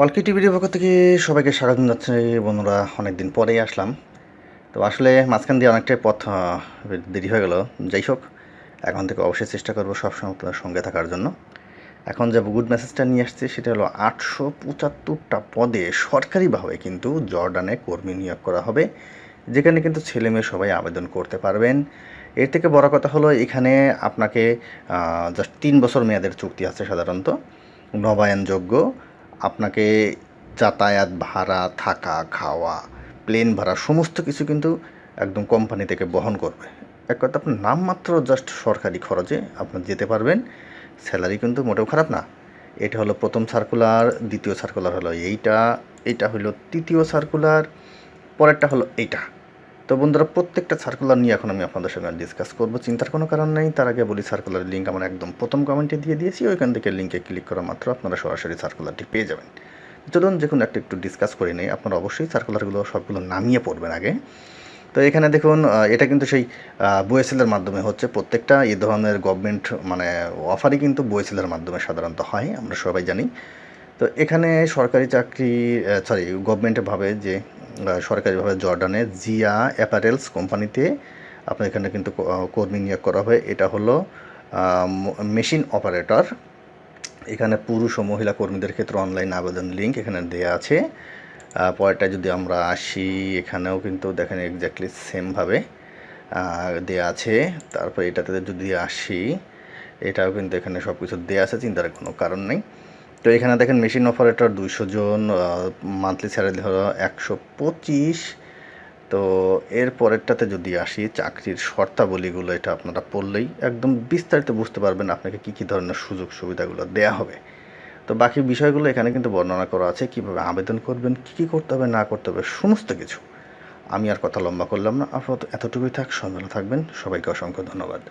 অলকি টিভির পক্ষ থেকে সবাইকে স্বাগত জানাচ্ছি বন্ধুরা অনেক দিন পরেই আসলাম। তো আসলে মাঝখান দিয়ে অনেকটাই পথ দেরি হয়ে গেল। যাই হোক, এখন থেকে অবশ্যই চেষ্টা করব সবসময় আপনাদের সঙ্গে থাকার জন্য। এখন যে গুড মেসেজটা নিয়ে আসছে, সেটা হলো আটশো পঁচাত্তরটা পদে সরকারিভাবে কিন্তু জর্ডানে কর্মী নিয়োগ করা হবে, যেখানে কিন্তু ছেলে মেয়ে সবাই আবেদন করতে পারবেন। এর থেকে বড় কথা হলো, এখানে আপনাকে জাস্ট তিন বছর মেয়াদের চুক্তি আছে সাধারণত। নবায়নযোগ্য আপনাকে যাতায়াত, ভাড়া, থাকা, খাওয়া প্লেন ভাড়া সমস্ত কিছু কিন্তু একদম কোম্পানি থেকে বহন করবে। এক কথা, আপনার নামমাত্র জাস্ট সরকারি খরচে আপনার যেতে পারবেন স্যালারি কিন্তু মোটেও খারাপ না। এটা হলো প্রথম সার্কুলার দ্বিতীয় সার্কুলার হলো এইটা এইটা হলো তৃতীয় সার্কুলার পরেরটা হলো এইটা। তো বন্ধুরা, প্রত্যেকটা সার্কুলার নিয়ে এখন আমি আপনাদের সঙ্গে ডিসকাস করব। চিন্তার কোনো কারণ নেই, তার আগে বলি সার্কুলার লিঙ্ক আমার একদম প্রথম কমেন্টে দিয়ে দিয়েছি, ওইখান থেকে লিঙ্কে ক্লিক করা মাত্র আপনারা সরাসরি সার্কুলারটি পেয়ে যাবেন। চলুন যে কোনো একটা একটু ডিসকাস করে নেই, আপনারা অবশ্যই সার্কুলারগুলো সবগুলো নামিয়ে পড়বেন আগে। তো এখানে দেখুন এটা কিন্তু সেই বইএসএলের মাধ্যমে হচ্ছে প্রত্যেকটা এই ধরনের গভর্নমেন্ট মানে অফারই কিন্তু বইএসএলের মাধ্যমে সাধারণত হয়, আমরা সবাই জানি। তো এখানে সরকারি চাকরি সরি গভর্নমেন্টে ভাবে যে সরকারিভাবে জর্ডানে জিয়া অ্যাপারেলস কোম্পানিতে আপনার এখানে কিন্তু কর্মী নিয়োগ করা হয়। এটা হলো মেশিন অপারেটর। এখানে পুরুষ ও মহিলা কর্মীদের ক্ষেত্রে অনলাইন আবেদন লিঙ্ক এখানে দেয়া আছে। পরেরটা যদি আমরা আসি, এখানেও কিন্তু দেখেন এক্স্যাক্টলি সেমভাবে দেয়া আছে। তারপর এটাতে যদি আসি, এটাও কিন্তু এখানে সব কিছু দেওয়া আছে, চিন্তার কোনো কারণ নেই। তো এখানে দেখেন মেশিন অপারেটর দুইশো জন মান্থলি স্যালারি ধরো একশো পঁচিশ। তো এর পরেরটাতে যদি আসি, চাকরির শর্তাবলীগুলো এটা আপনারা পড়লেই একদম বিস্তারিত বুঝতে পারবেন আপনাকে কী কী ধরনের সুযোগ সুবিধাগুলো দেয়া হবে। তো বাকি বিষয়গুলো এখানে কিন্তু বর্ণনা করা আছে, কীভাবে আবেদন করবেন, কী কী করতে হবে, না করতে হবে, সমস্ত কিছু। আমি আর কথা লম্বা করলাম না, আপাতত এতটুকুই থাক ভালো থাকবেন, সবাইকে অসংখ্য ধন্যবাদ।